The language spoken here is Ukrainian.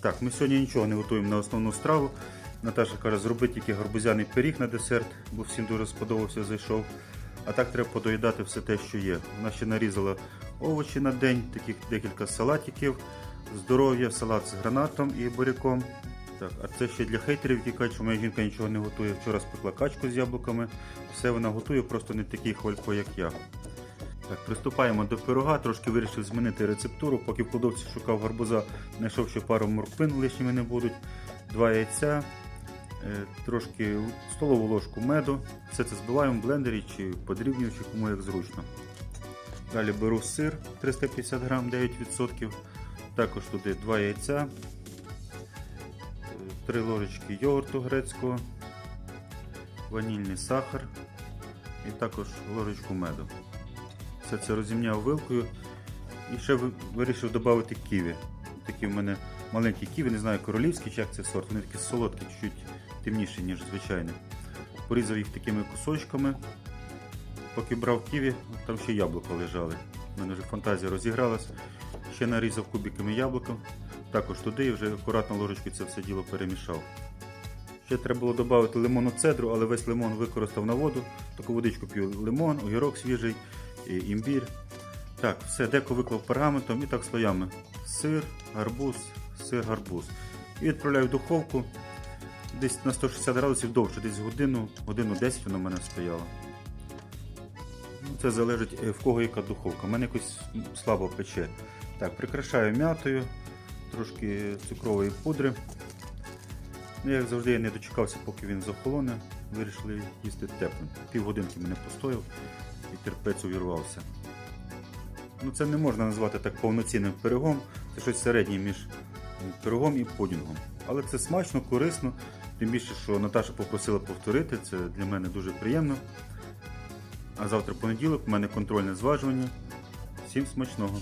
Так, ми сьогодні нічого не готуємо на основну страву. Наташа каже, зроби тільки гарбузяний пиріг на десерт, бо всім дуже сподобався, зайшов. А так треба подоїдати все те, що є. Вона ще нарізала овочі на день, таких декілька салатиків, здоров'я, салат з гранатом і буряком. Так, а це ще для хейтерів, які кажуть, що моя жінка нічого не готує. Вчора спекла качку з яблуками. Все вона готує, просто не такий хвалько, як я. Так, приступаємо до пирога. Трошки вирішив змінити рецептуру. Поки в кладовці шукав гарбуза, знайшов ще пару морквин, лишніми не будуть, два яйця, е, трошки столову ложку меду. Все це збиваємо в блендері чи подрібнюючи, кому як зручно. Далі беру сир 350 грам, 9%. Також туди два яйця, 3 ложечки йогурту грецького, ванільний сахар і також ложечку меду. Все це розімняв вилкою і ще вирішив додати ківі. Такі в мене маленькі ківі, не знаю, королівські чи як це сорт, вони такі солодкі, чуть темніші, ніж звичайні. Порізав їх такими кусочками. Поки брав ківі, там ще яблука лежали. У мене вже фантазія розігралась. Ще нарізав кубиками яблука. Також туди і вже акуратно ложечкою це все діло перемішав. Ще треба було додати лимонну цедру, але весь лимон використав на воду. Таку водичку п'ю лимон, огірок свіжий, імбір. Так, все, деко виклав пергаментом і так слоями. Сир, гарбуз, сир, гарбуз. І відправляю в духовку десь на 160 градусів довше, десь годину, годину 10 вона в мене стояла. Ну, Це залежить е, в кого яка духовка. У мене якось слабо пече. Так, прикрашаю м'ятою, трошки цукрової пудри. Ну, як завжди, я не дочекався, поки він захолоне. Вирішили їсти теплим. Півгодинки мене постояв і терпець увірвався. Ну, це не можна назвати так повноцінним пирогом. Це щось середнє між пирогом і подінгом. Але це смачно, корисно. Тим більше, що Наташа попросила повторити, це для мене дуже приємно. А завтра понеділок, у мене контрольне зважування. Всім смачного!